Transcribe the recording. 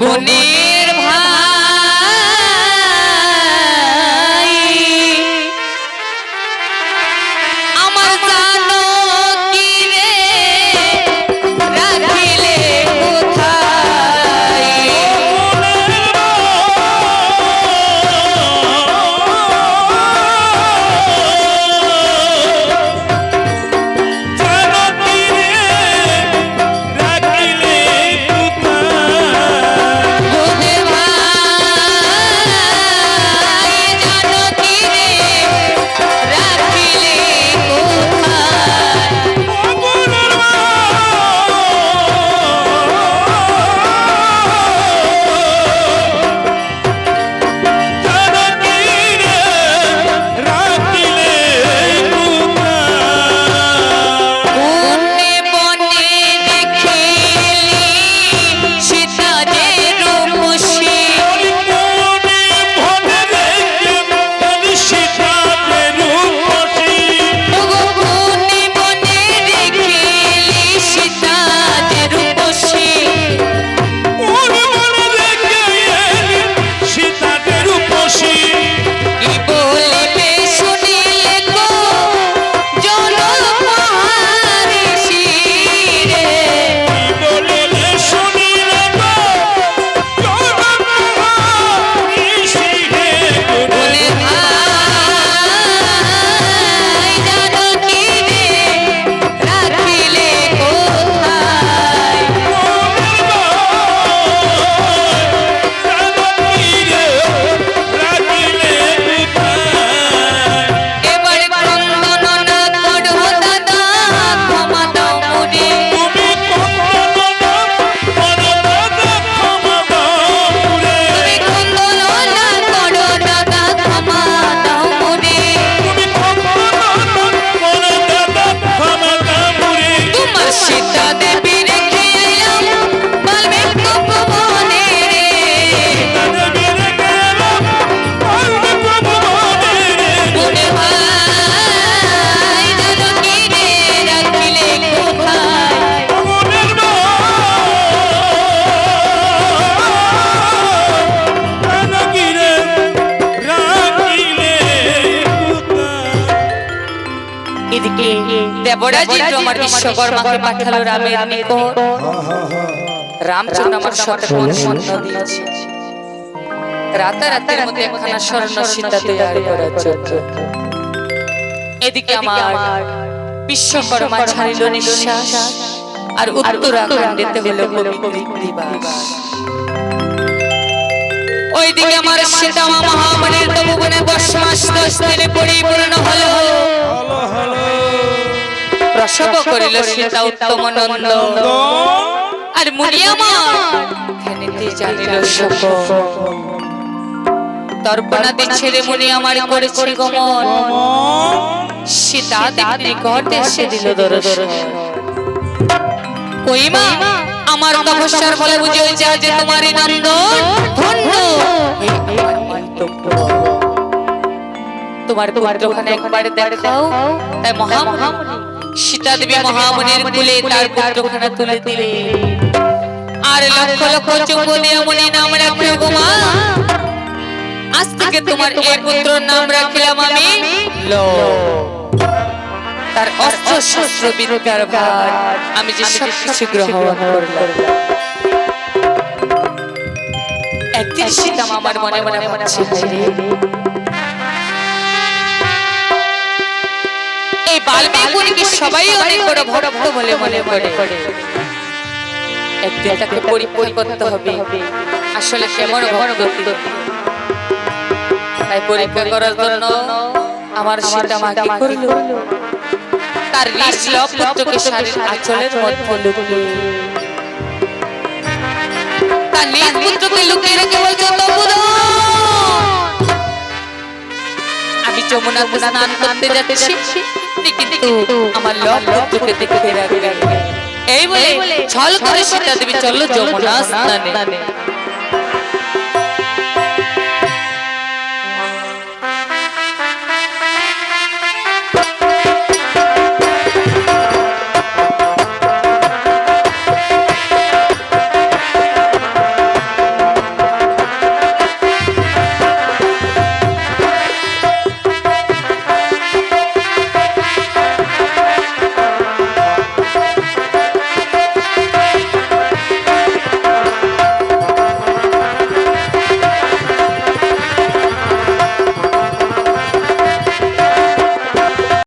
গুণের সীতা দেবী দেবরাজ আমার বিশ্বকর্মাকে পাঠালো রামের নিকট। রামচন্দ্র আমার সাথে পরিপূর্ণ দিয়েছে। রাতারাতির মধ্যে একখানা স্বর্ণ সীতা তৈরি করার জন্য এদিকে আমার বিশ্বকর্মা ছাড়িল নিঃশ্বাস। আর উত্তরাখণ্ডেতে হলো দিবস ওইদিকে আমার সীতামা মহামারীর তপবনে দশ মাস দশ দিনে পরিপূর্ণ হলো। প্রসব করিল সীতা উত্তম নন্দ আর মুনিয়ামা জানিল তর্পণাতে ছেড়ে মুনি আমার করেছে গমন। সীতা এসে দিল দর্শন কইমা আমার তপস্যার ফলে বুঝে হয়েছে যে তোমার নন্দ। ধন্য। মন্তব্য। তোমার পুত্রখানে একবার দেখাও। তাই মহামুনি। সীতা দেবী মহামুনির কুলে তার পুত্রখানা তুলে দিলে। আর লক্ষ লক্ষ চুম্ব দিয়ে মুনি নাম রাখল গো মা আজ থেকে তোমার এই পুত্র নাম রাখিলাম আমি তার অস্ত্র শস্ত্র বিদ্যার ভার। আমি যে সব কিছু গ্রহণ করলাম। একদিন সীতাম আমার মনে মনে ভাবছে হায়রে, এই বাল্মীক মুনিকে সবাই অনেক বড় ভক্ত বলে মনে করে। একদিন তাকে পরিপরি করতে হবে। আসলে কেমন ভক্ত? তাই পরীক্ষা করার জন্য আমার সীতা মাকে করল তার রিসল পুত্রকে শাড়ির আঁচলের মধ্যে লুকিয়ে। তার নিজ পুত্রকে লুকিয়ে রেখে বলছে তবুদন যমুনা স্নান করতে যাচ্ছি। কিন্তু আমার লব পুত্রকে দেখে এই বলে ছল করে সীতা দেবী চলল যমুনা স্নানে।